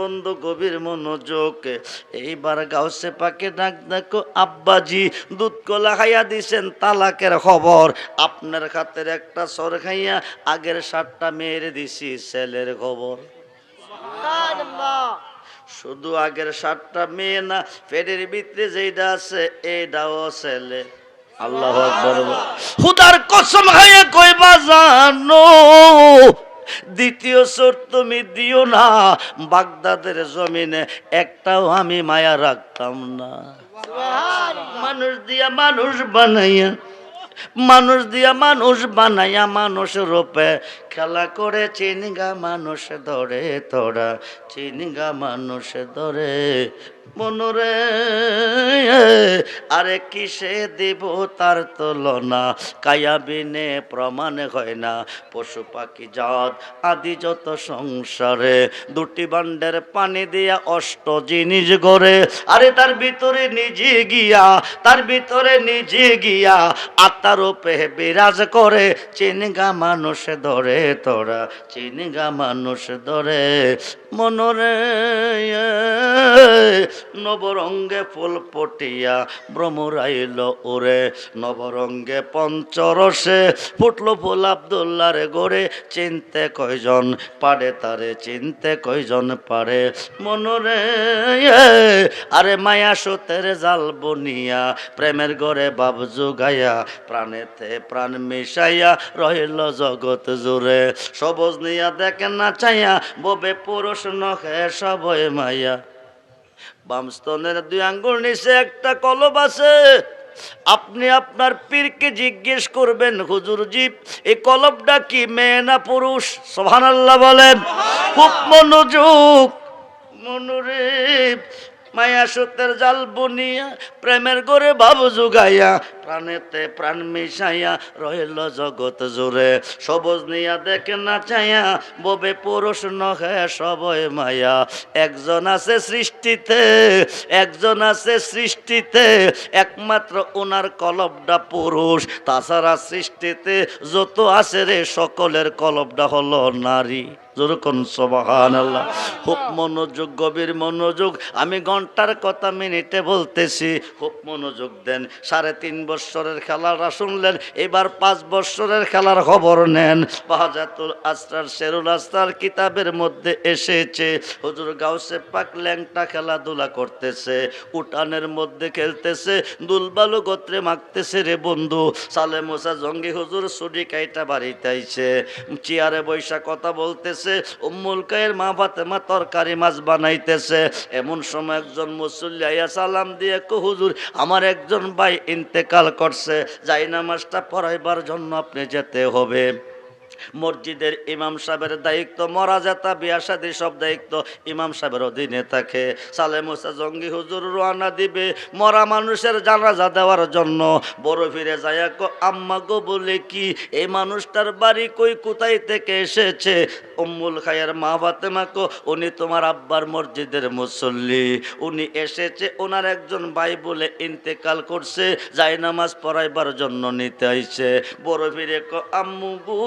বন্ধু গভীর মনোযোগ। এইবার গাউসে পাকে ডাক দেখো আব্বাজি দুধ কলা খাইয়া দিছেন তালাকের খবর। আপনার খাতের একটা সর খাইয়া আগের সাতটা মেয়ের দিছি ছেলের খবর। শুধু আগের সাতটা মেয়ে না পেটের ভিতরে যেটা আছে এইটাও ছেলে আল্লাহ হুদার কসম খাইয়া কইবা জানো দ্বিতীয় চোর তুমি দিও না। বাগদাদের জমিনে একটাও আমি মায়া রাখতাম না। মানুষ দিয়া মানুষ বানাইয়া, মানুষ দিয়া মানুষ বানাইয়া মানুষ রূপে খেলা করে চিনগা মানুষ ধরে তোরা, চিনগা মানুষ ধরে মনরে, আরে কিসে দিব তার তুলনা? কায়াবিনে প্রমাণ হয় না, পশু পাখি জাত, আদি যত সংসারে। দুটি বান্ডের পানি দিয়া অষ্ট জিনিস গড়ে। আরে তার ভিতরে নিজে গিয়া, তার ভিতরে নিজে গিয়া আত্মার রূপে বিরাজ করে। চিনগা মানুষ ধরে তোরা, চিনগা মানুষ ধরে। মনরে নবরঙ্গে ফুল পটিয়া ভ্রমরাইল ওরে। নবরঙ্গে পঞ্চরসে ফুটলো ফুল আবদুল্লার গোরে চিনতে কয়জন পারে তারে, চিনতে কয়জন পারে। মনরে আরে মায়া সুতের জাল বনিয়া, প্রেমের গড়ে বাব জুগাইয়া, প্রাণেতে প্রাণ মিশাইয়া রহিল জগৎ জুড়ে। সবজ নিয়া দেখে না চাইয়া ববে পুরুষ নখে সবই মাইয়া বাম স্তনের দুই আঙ্গুল নিচে একটা কলব আছে। আপনি আপনার পীরকে জিজ্ঞেস করবেন, হুজুর জীব এই কলবটা কি মেয়ে না পুরুষ? সোহান আল্লাহ বলেন, খুব মনোযোগ মনোরে মায়া সত্যের জাল বুনিয়া, প্রেমের করে ভাব জুগাইয়া প্রাণেতে প্রাণ মিশাইয়া রহিল জগৎ জুড়ে। সবুজ নিয়া দেখে না চাইয়া ববে পুরুষ নহে সবই মায়া। একজন আছে সৃষ্টিতে, একজন আছে সৃষ্টিতে, একমাত্র ওনার কলবটা পুরুষ। তাছাড়া সৃষ্টিতে যত আছে রে, সকলের কলবটা হলো নারী। খুব মনোযোগ, গভীর মনোযোগ। আমি ঘণ্টার কথা মিনিটে বলতেছি, খুব মনোযোগ দেন। সাড়ে তিন বৎসরের খেলাটা শুনলেন, এবার পাঁচ বৎসরের খেলার খবর নেন। বাহাজাতুল আস্তার শেরুল আস্তার কিতাবের মধ্যে এসেছে, হুজুর গাউসে পাক ল্যাংটা খেলাধুলা করতেছে, উঠানের মধ্যে খেলতেছে, দুলবালু গোত্রে মাখতেছে রে বন্ধু। সালে মোসা জঙ্গি হুজুর সুডি কাইটা বাড়িতে আইছে, চেয়ারে বৈশা কথা বলতেছে, উম্মুল কায়ের মা ফাতেমা তরকারি মাছ বানাইতেছে। এমন সময় একজন মুসল্লি আইয়া সালাম দিয়ে হুজুর, আমার একজন ভাই ইন্তেকাল করছে যাই নামাজটা পড়াইবার জন্য আপনি যেতে হবে। মসজিদের ইমাম সাহেবের দায়িত্ব মরা যেতা বিয়া শাদি সব দায়িত্ব ইমাম সাহেবের অধীনে থাকে। সালে মুসা জঙ্গি হুজুর রোয়ানা দিবে মরা মানুষের জানাজা দেওয়ার জন্য। বড় ফিরে যায় আম্মা গো, বলে কি? এই মানুষটার বাড়ি কই? কোথায় থেকে এসেছে? উম্মুল খায়ের মা ফাতেমা কো, উনি তোমার আব্বার মসজিদের মুসল্লি। উনি এসেছে ওনার একজন ভাই বলে ইন্তেকাল করছে যাই নামাজ পড়াইবার জন্য নিতে আইছে। বড় ফিরে কো আম্মু গু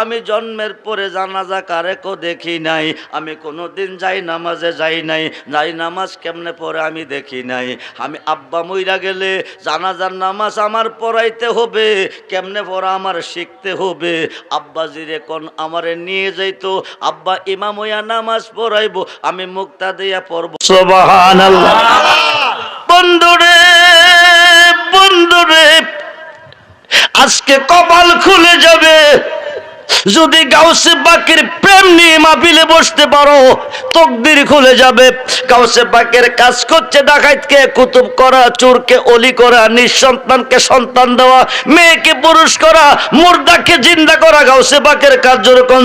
আমি জন্মের পরে জানাজা কারে কো দেখি নাই। আমি কোনোদিন যাই নামাজে যাই নাই। যাই নামাজ কেমনে পরে আমি দেখি নাই। আমি আব্বা মইরা গেলে জানাজার নামাজ আমার পড়াইতে হবে। কেমনে পড়া আমার শিখতে হবে। আব্বাজিরে কোন আমারে নিয়ে যাইতো। আব্বা ইমাম হইয়া নামাজ পড়াইবো। আমি মুক্তা দিয়া পড়ব। বন্ধুরে বন্ধুরে আজকে কপাল খুলে যাবে। যদি গাউসে পাকের প্রেম নিয়ে মাহফিলে বসতে পারো, তকদির খুলে যাবে। গাউসে পাকের কাজ করছে ডাকাইতকে কুতুব করা, চোরকে, অলি করা, নিঃসন্তানকে সন্তান দেওয়া, মেয়েকে পুরুষ করা, মুর্দাকে জিন্দা করা, গাউসে পাকের কাজ যেরকম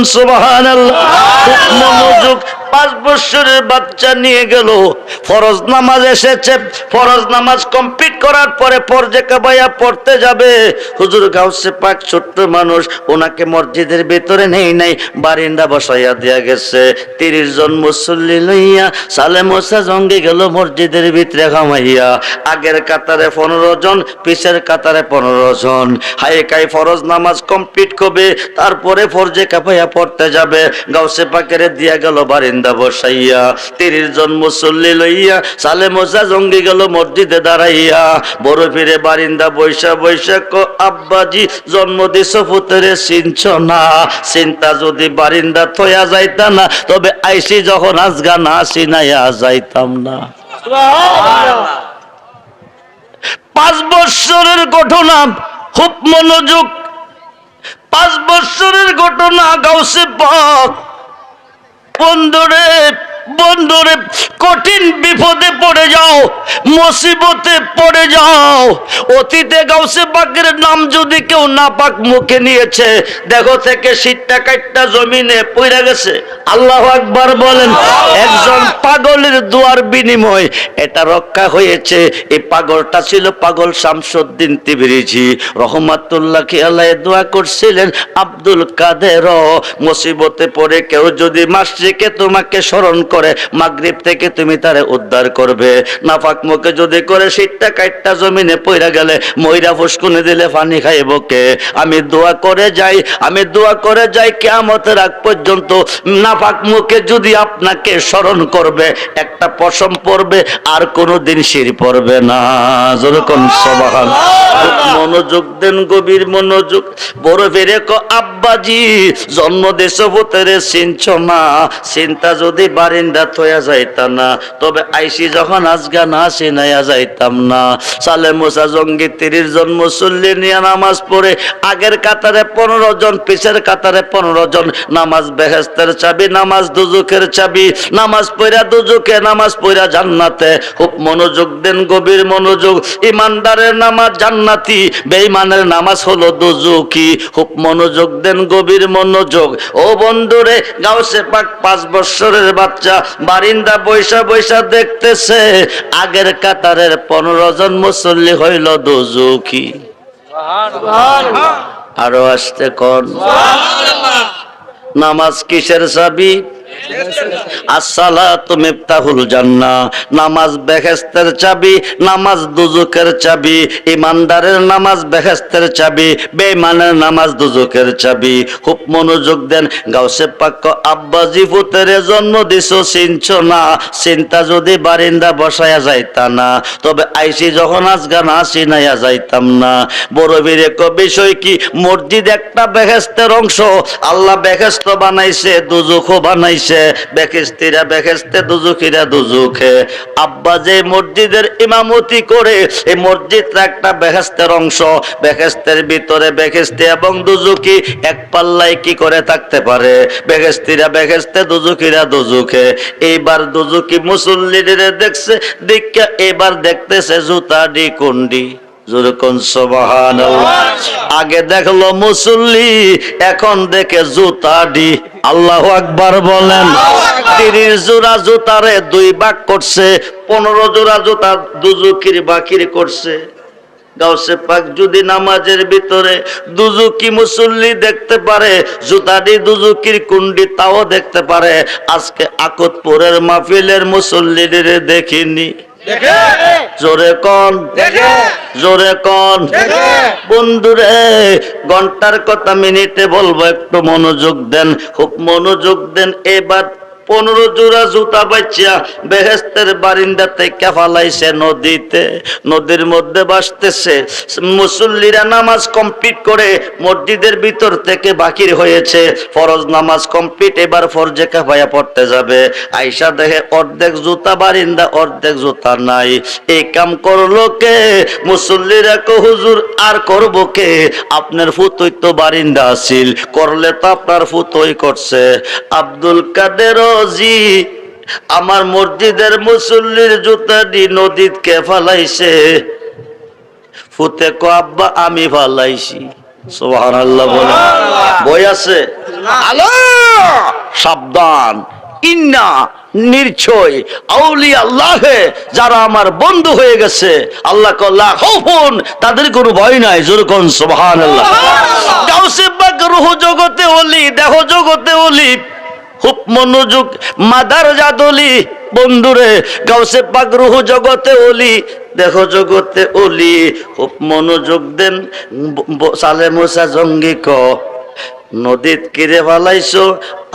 খুব মনোযোগ পাঁচ বছরের বাচ্চা নিয়ে গেল। ফরজ নামাজ এসেছে। ফরজ নামাজ কমপ্লিট করার পরে পর্যাকা বাইয়া পড়তে যাবে। হুজুর গাউসে পাক ছোট্ট মানুষ, ওনাকে মসজিদের ভিতরে নেই নাই, বারিন্দা বসাইয়া দেয়া গেছে। তিরিশ জন মুসল্লি লইয়া সালে মোসা জঙ্গে গেল মসজিদের ভিতরে খামাইয়া আগের কাতারে পনেরো জন, পিছের কাতারে পনেরো জন। হাই কাই ফরজ নামাজ কমপ্লিট করবে তারপরে ফরজে কাপাইয়া পড়তে যাবে। গাউসে পাকেরে দিয়া গেল বারিন্দা। বারিন্দা বসাইয়া তিরিশ জন মুসল্লি লইয়া, সালে মোসা জঙ্গি গেল মসজিদে দাঁড়াইয়া। বড় ফিরে বারিন্দা বৈশা বৈশা ক আব্বাজি জন্ম দিছ পুতরে চিনছ না চিন্তা যদি বারিন্দা থয়া যাইতা না, তবে আইসি যখন আজগা না চিনাইয়া যাইতাম না। পাঁচ বৎসরের ঘটনা খুব মনোযোগ পাঁচ বৎসরের ঘটনা গাউসে পাক। বন্ধুরে বন্ধুরে কঠিন বিপদে পড়ে যাও, মুসিবতে পড়ে যাও। অতীতে গাউসে পাকের নাম যদি কেউ না পাক মুখে নিয়েছে, দেখো থেকে শীতটা কাটটা জমিনে পড়ে গেছে। আল্লাহ আকবার বলেন, একজন পাগলের দুয়ার বিনিময়, এটা রক্ষা হয়েছে। এই পাগলটা ছিল পাগল শামসুদ্দিন তিবরিজি। রহমাতুল্লাহ আল্লাহ দোয়া করছিলেন, আব্দুল কাদের মুসিবতে পড়ে কেউ যদি মাসিকে তোমাকে স্মরণ করে মাগরিব থেকে তুমি তারে উদ্ধার করবে। নাফাক মুখে যদি করে শীতটা কাটটা জমিনে পইরা গেলে, ময়রা ফুসকুনে দিলে পানি খাইব কে? আমি দোয়া করে যাই, আমি দোয়া করে যাই, কেয়ামতের আগ পর্যন্ত নাফাক মুখে যদি আপনাকে স্মরণ করবে, একটা পশম পড়বে, আর কোনো দিন শির পড়বে না। যেরকম সবাহান মনোযোগ দেন গভীর মনোযোগ। বড় ফেরে ক, আব্বাজি, জন্ম দেশ ভূতেরে চিনছ না চিন্তা যদি বারিন্দা থয়া যাইতা না। তবে আইসি যখন আজগা না চিনাইয়া যাইতাম না। সালে মোসা জঙ্গি তিরিশ জন মুসল্লি নিয়ে নামাজ পড়ে, আগের কাতারে পনেরো জন, পিছের কাতারে পনেরো জন। নামাজ বেহেস্তের চাবি, নামাজ দুজুকের চাবি। নামাজ পড়া দুজুকে নামাজ পড়া জান্নাতে। খুব মনোযোগ দেন, গভীর মনোযোগ। ইমানদারের নামাজ জান্নাতি, বেঈমানের নামাজ হলো দুজুকি খুব মনোযোগ দেন, গভীর মনোযোগ। ও বন্ধুরে, গাউসে পাক পাঁচ বছরের বাচ্চা বারিন্দা বৈশা বৈশা দেখতেছে। আগের কাতারের পনেরো জন মুসল্লি হইল দুজুখী আরও আসতে কন। নামাজ কিসের চাবি? জন্ম না? চিন্তা যদি বারিন্দা বসায়া যাইতা না, তবে আইসি যখন আজগা না চিনাইয়া যাইতাম না। বড় বীরে ক বিষয় কি? মসজিদ একটা বেহেস্তের অংশ, আল্লাহ বেহেস্ত বানাইছে দুজুখও বানাইছে। বেহেস্তিরা বেহেস্তে দুজুখিরা দুজুখে আব্বা যে মসজিদের ইমামতি করে, এই মসজিদটা একটা বেহেস্তের অংশ। বেহেস্তের ভিতরে বেহেস্তি এবং দুজুকি এক পাল্লায় কি করে থাকতে পারে? বেহেস্তিরা বেহেস্তে দুজুকিরা দুজুখে এইবার দুজুকি মুসল্লিদের দেখছে দেখা এবার দেখতেছে জুতা ডি কুন্ডি। যেরকম সবাহান আগে দেখল মুসল্লি, এখন দেখে জুতা ডি। আল্লাহ আকবার বলেন, তিরিশ জোড়া জুতারে দুই ভাগ করছে, পনেরো জোড়া জুতা দুজুকির বাকির করছে। গাউসে পাক যদি নামাজের ভিতরে দুজুকি মুসল্লি দেখতে পারে জুতাডি দুজুকির কুন্ডি তাও দেখতে পারে। আজকে আকতপুরের মাহফিলের মুসল্লিদের দেখিনি। জোরে কন। জোরে কন। বন্ধুরে ঘণ্টার কথা মিনিটে বলব একটু মনোযোগ দেন। খুব মনোযোগ দেন এবার পনেরো জোড়া জুতা বাচ্চা বেহেস্তের বারিন্দাতে কেফালাইছে নদীতে। নদীর মধ্যে বাসতেছে মুসল্লিরা নামাজ কমপ্লিট করে মসজিদের ভিতর থেকে বাকির হয়েছে। ফরজ নামাজ কমপ্লিট, এবার ফরজে কেফায়া পড়তে যাবে। আইসা দেখে অর্ধেক জুতা, বারিন্দা অর্ধেক জুতা নাই। এই কাম করল কে? মুসল্লিরা কো, হুজুর, আর করব কে? আপনার ফুতই তো বারিন্দা আছিল, করলে তো আপনার ফুতই করছে। আব্দুল কাদের জি আমার মসজিদের মুসল্লির জুতাটি নদীতে ফালাইছে? ফুতে কো আব্বা আমি ফালাইছি। সোহান আল্লাহ বলে বই আছে? আলো সাবধান। ইন্না আউলি আল্লাহে যারা আমার বন্ধু হয়ে গেছে আল্লাহ কল্লাহ হৌফুন তাদের কোনো ভয় নাই যেরকম সোহান আল্লাহ জগতে অলি দেহ জগতে অলি খুব মনোযোগ মাদার জাদলি। বন্ধুরে, গাউসে পাক রুহ জগতে অলি দেখো জগতে অলি খুব মনোযোগ দেন সালে মোসা জঙ্গি ক নদীত কিরে ফালাইছো?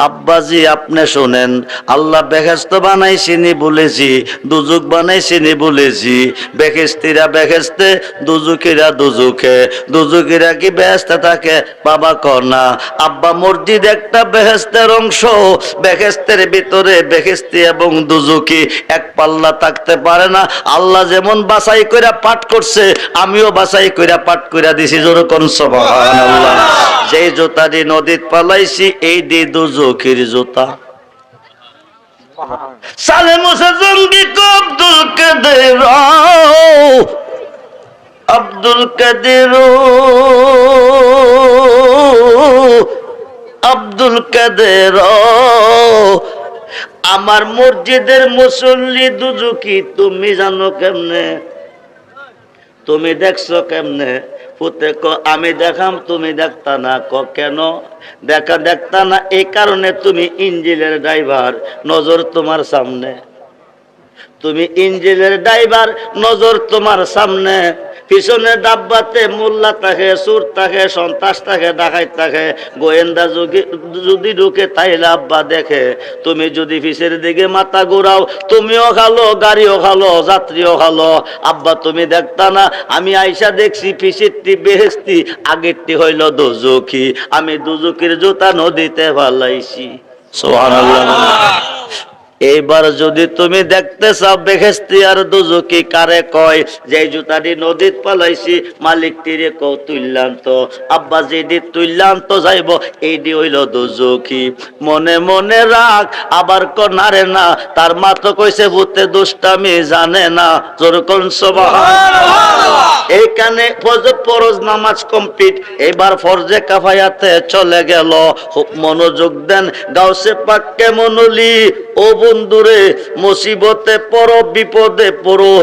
আব্বাজি, আপনি শোনেন। আল্লাহ বেহেস্ত বানাইছিনি বলেছি দুজুক বানাইছিনি বলেছি বেহেস্তিরা বেহেস্তে দুজুকিরা দুজুকে দুজুকিরা কি বেহেস্তে থাকে? বাবা কর না। আব্বা মসজিদ একটা বেহেস্তের অংশ। বেহেস্তের ভিতরে বেহেস্তি এবং দুজুকি এক পাল্লা থাকতে পারে না। আল্লাহ যেমন বাছাই কইরা পাঠ করছে, আমিও বাছাই কইরা পাঠ কইরা দিছি। যেরকম সুবহানাল্লাহ। যেই জুতাটি নদীত পালাইছি, এই দি দুজুকির জুতা। সালে মুসা জঙ্গি আব্দুল কাদের আব্দুল কাদের আব্দুল কাদের আমার মসজিদের মুসল্লি দুজুকি তুমি জানো কেমনে? তুমি দেখছ কেমনে? পুতে ক, আমি দেখাম, তুমি দেখতা না ক কেন? দেখা দেখতা না, এই কারণে তুমি ইঞ্জিলের ড্রাইভার, নজর তোমার সামনে। তুমি ইঞ্জিনের ড্রাইভার, নজর তোমার সামনে। পিছনে ডাব্বাতে মোল্লা থাকে, সুর থাকে, সন্ত্রাস থাকে ডাকাই থাকে। গোয়েন্দা যদি ঢুকে তাইলে আব্বা দেখে। তুমি যদি পিছের দিকে মাথা ঘুরাও, তুমিও খালো, গাড়িও খালো, যাত্রীও খালো। আব্বা, তুমি দেখতা না, আমি আইসা দেখছি পিছেরটি বেহেস্তি আগেরটি হইল দুজুকি। আমি দুজুকির জুতা নদীতে ভালাইছি সোহান এইবার যদি তুমি দেখতে চাও বেহেস্তি আর দুজুকি কারে কয় যে জুতাটি নদীত পালাইছি মালিক তীরে কও তুললাম তো আব্বা যেদি তুললাম তো যাইব এইটি হইল দুজুকি মনে মনে রাখ আবার ক নারে না। তার মা তো কইছে, ভূতে দুষ্টামি জানে না। যেরকম এইখানে ফজর ফরজ নামাজ কমপ্লিট। এবার ফরজে কাফায়াতে চলে গেল। মনোযোগ দেন, গাউসে পাক কেমনলি ও বন্ধুরে মুসিবতে পড়ো বিপদে পড়ো।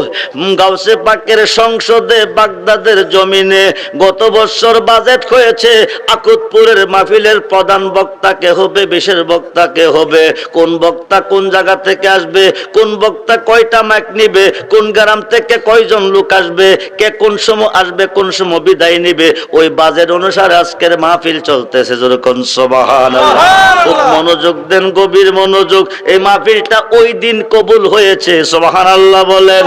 গাউসে পাকের সংসদে বাগদাদের জমিনে গত বছর বাজেট হয়েছে আকুতপুরের মাহফিলের প্রধান বক্তাকে হবে বিশেষ বক্তাকে হবে? কোন বক্তা কোন জায়গা থেকে আসবে? কোন বক্তা কয়টা মাইক নিবে? কোন গ্রাম থেকে কয়জন লোক আসবে? কে কোন সময় আসবে কোন সময় বিদায় নিবে? ওই বাজেট অনুসারে আজকের মাহফিল চলতেছে যেরকম সবাহান খুব মনোযোগ দেন গভীর মনোযোগ। এই মাহফিলটা ওই দিন কবুল হয়েছে সোবাহান আল্লাহ! বলেন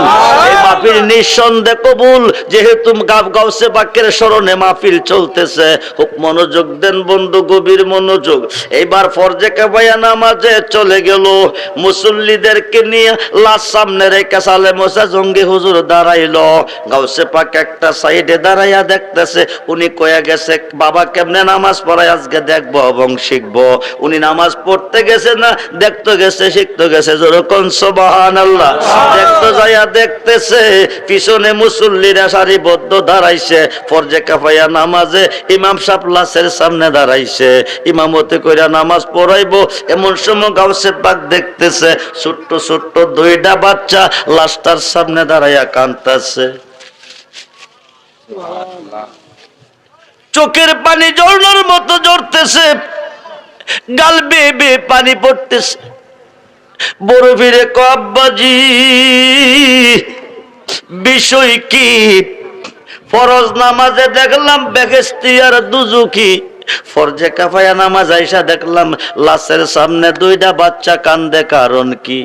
এই মাহফিল নিঃসন্দেহে কবুল যেহেতু গাব গাউসে বাক্যের স্মরণে মাহফিল চলতেছে। খুব মনোযোগ দেন বন্ধু গভীর মনোযোগ। এইবার ফরজে কাবায়া নামাজে চলে গেল। মুসল্লিদেরকে নিয়ে লাশ সামনে রেখে সালে মোসা জঙ্গি হুজুর দাঁড়াইলো। গাউসে পাক একটা সাইডে দাঁড়াইয়া দেখতেছে উনি কয়ে গেছে বাবা কেমনে নামাজ পড়ায়? আজকে দেখব এবং শিখব। উনি নামাজ পড়তে গেছে না দেখতে গেছে শিখতে গেছে যেরকম সোবাহান আল্লাহ দেখতে যাইয়া দেখতেছে পিছনে মুসল্লিরা সারিবদ্ধ দাঁড়াইছে ফরজে কাফাইয়া নামাজে ইমাম সাহেব লাশের সামনে দাঁড়াইছে। ইমামতি কইরা নামাজ পড়াইবো এমন সময় গাউসে পাক দেখতেছে ছোট্ট ছোট্ট দুইটা বাচ্চা লাশটার সামনে দাঁড়াইয়া কাঁদতেছে। চোখের পানি জড়ানোর মতো জড়তেছে গাল বেয়ে বেয়ে পানি পড়তেছে। বড় ফিরে বিষয় কি? ফরজ নামাজে দেখলাম বেগেস্তি আর দুজুকি ফরজে কাফায়া নামাজ আইসা দেখলাম লাশের সামনে দুইটা বাচ্চা কান্দে, কারণ কি?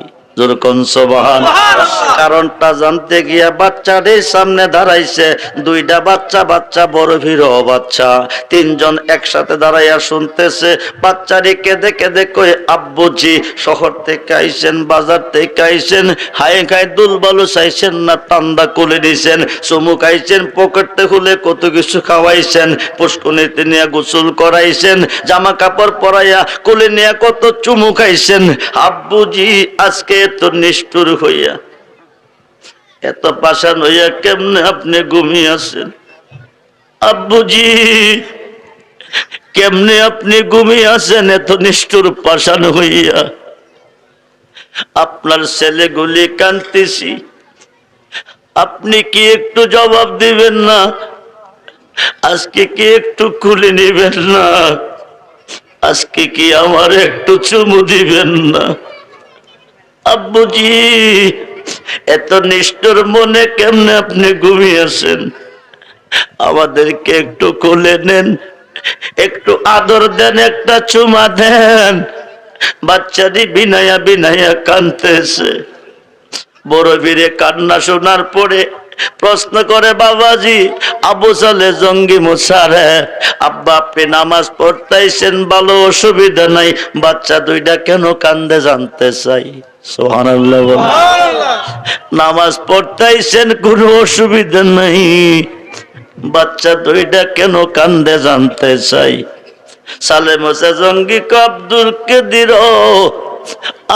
কারণটা জানতে গিয়া বাচ্চাদের সামনে দাঁড়াইছে। দুইটা বাচ্চা বাচ্চা বড় ভিড় বাচ্চা। তিনজন একসাথে দাঁড়াইয়া শুনতেছে। বাচ্চারি কেঁদে কেঁদে কই আব্বুজি শহর থেকে আইছেন বাজার থেকে আইছেন হাই খাই দুল বালু চাইছেন না টান্দা কুলে দিছেন চুমু খাইছেন পকেটে খুলে কত কিছু খাওয়াইছেন পুষ্কুনিতে নিয়ে গোসল করাইছেন জামা কাপড় পরাইয়া কুলে নিয়ে কত চুমু খাইছেন আব্বুজি আজকে এত নিষ্ঠুর হইয়া। এত পাশান হইয়া কেমনে আপনি ঘুমিয়ে আছেন? আব্বুজি, কেমনে আপনি ঘুমিয়ে আছেন? এত নিষ্ঠুর পাশান হইয়া। আপনার ছেলেগুলি কান্তিছি আপনি কি একটু জবাব দিবেন না? আজকে কি একটু খুলে নিবেন না? আজকে কি আমার একটু চুমু দিবেন না? আব্বুজি, এত নিষ্ঠুর মনে কেমনে আপনি ঘুমিয়েছেন আমাদেরকে একটু খুলে নেন, একটু আদর দেন, একটা চুমা দেন। বাচ্চাটি বিনায়া বিনায়া কানতেছে বড় বীরে কান্না শোনার পরে প্রশ্ন করে বাবাজি আবু সালে জঙ্গি মুসারে আব্বা আপনি নামাজ পড়তাইছেন ভালো অসুবিধা নাই বাচ্চা দুইটা কেন কান্দে জানতে চাই? সোহানাল্লাহ নামাজ পড়তাইছেন কোনো অসুবিধা নাই বাচ্চা দুইটা কেন কান্দে জানতে চাই? সালে মোসে জঙ্গি কো আব্দুল কেদির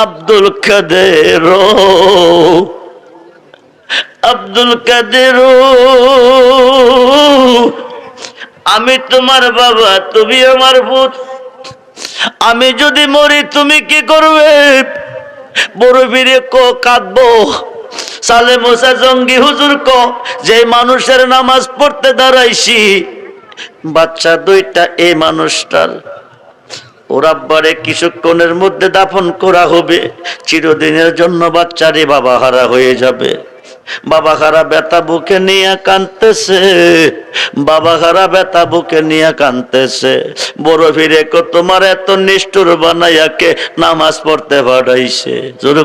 আব্দুল কাদের আব্দুল কাদের। আমি তোমার বাবা, তুমি আমার ভূত আমি যদি মরি, তুমি কি করবে? বড় বীরে কো কাঁদবো। সালে মোসা জঙ্গি হুজুর ক, যে মানুষের নামাজ পড়তে দাঁড়াইছি, বাচ্চা দুইটা এই মানুষটার। ওরাব্বারে কিছুক্ষণের মধ্যে দাফন করা হবে, চিরদিনের জন্য বাচ্চারে বাবা হারা হয়ে যাবে। বাবা খারা বেতা বুকে নিয়ে কানতেছে বাবা খারা বেতা বুকে নিয়ে কানতেছে বড় ফিরে কো তোমার এত নিষ্ঠুর বানাইয়াকে নামাজ পড়তে পাঠাইছে। জোর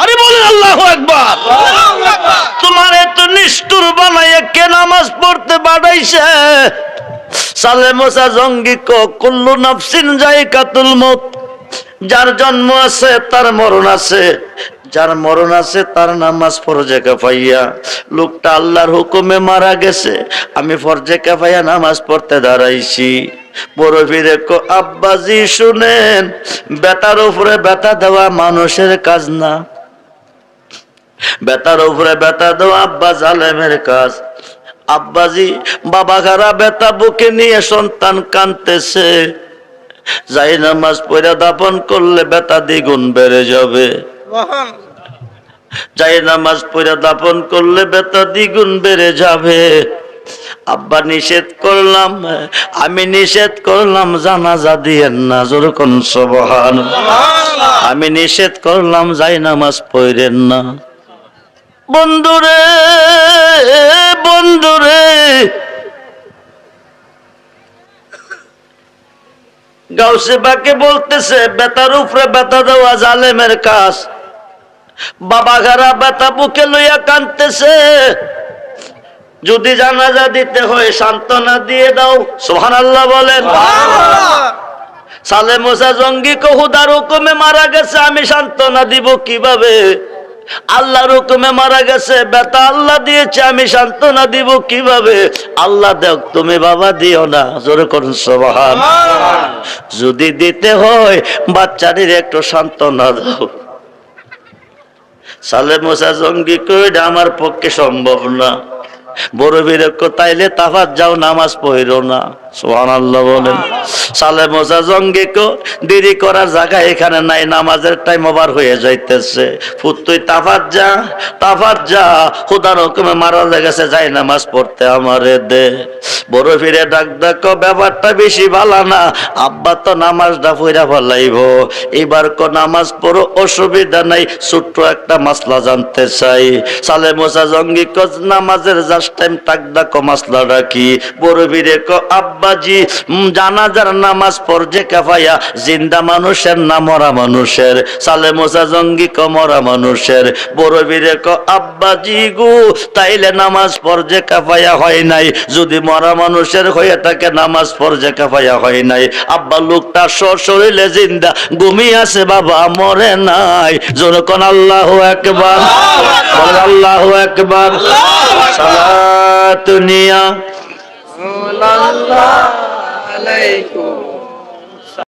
আরে বলেন আল্লাহ একবার তোমার এত নিষ্ঠুর বানাইয়া কে নামাজ পড়তে পাঠাইছে। সালে মোসা জঙ্গি কো কুল্লু নাফসিন যাই কাতুল মত যার জন্ম আছে তার মরণ আছে। যার মরণ আছে তার নামাজ ফরজে কাফাইয়া। লোকটা আল্লাহর হুকুমে মারা গেছে, আমি ফরজে কাফাইয়া নামাজ পড়তে দাঁড়াইছি। বড় আব্বাজি শুনেন বেতার উপরে বেতা দেওয়া মানুষের কাজ না। বেতার উপরে বেতা দেওয়া আব্বা জালেমের কাজ। আব্বাজি বাবা খারা বেতা বুকে নিয়ে সন্তান কানতেছে যাই নামাজ পড়ে দাপন করলে বেতা দ্বিগুণ বেড়ে যাবে। যাই নামাজ পড়ে দাপন করলে বেতা দ্বিগুণ বেড়ে যাবে। আব্বা নিষেধ করলাম আমি নিষেধ করলাম জানাজা দিয়েন না যেরকম সবহান। আমি নিষেধ করলাম যাই নামাজ পড়েন না। বন্ধুরে বন্ধুরে। গাউসে বাকে বলতেছে বেতার উপরে বেতা দেওয়া জালেমের কাজ। বাবা ঘারা বেতা বুকে লইয়া কানতেছে যদি জানাজা দিতে হয় সান্ত্বনা দিয়ে দাও সোহান আল্লাহ বলেন। সালে মোসা জঙ্গি কহুদার হুকুমে মারা গেছে আমি সান্ত্বনা দিব কীভাবে? আল্লাহর হুকুমে মারা গেছে বেতা আল্লাহ দিয়েছে আমি সান্ত্বনা দিব কীভাবে? আল্লাহ দেখ তুমি বাবা দিও না জোরে করুন সবাহান। যদি দিতে হয় বাচ্চাদের একটু সান্ত্বনা দাও। সালে মোসা জঙ্গি কইটা আমার পক্ষে সম্ভব না। বড় বিরক্ষ তাইলে তাফাত যাও নামাজ পড়ো না। সোহান আল্লাহ মোজা যা যা নামাজ পড়তে আমারে ফিরে ব্যাপারটা বেশি ভালো না, আব্বা তো নামাজটা পড়া ফেলাইব। এবার কো নামাজ পড়ো, অসুবিধা নাই, ছোট্ট একটা মাসলা জানতে চাই। সালে মোসা জঙ্গি নামাজের জাস্ট টাইম রাখি বড় ক? আব্বাজি জানাজার নামাজ পড়ছে কাফাইয়া জিন্দা মানুষের না মরা মানুষের? সালে মোসা জঙ্গি ক মরা মানুষের? বড় বীরে ক আব্বাজি গু তাইলে নামাজ পড়ছে কাফাইয়া হয় নাই। যদি মরা মানুষের হয়ে থাকে নামাজ পড়ছে কাফাইয়া হয় নাই। আব্বা লোকটা শরীরে জিন্দা ঘুমিয়ে আছে বাবা মরে নাই। যখন আল্লাহ একবার আল্লাহ একবার সালাতুনিয়া সাল্লাল্লাহু আলাইকুম।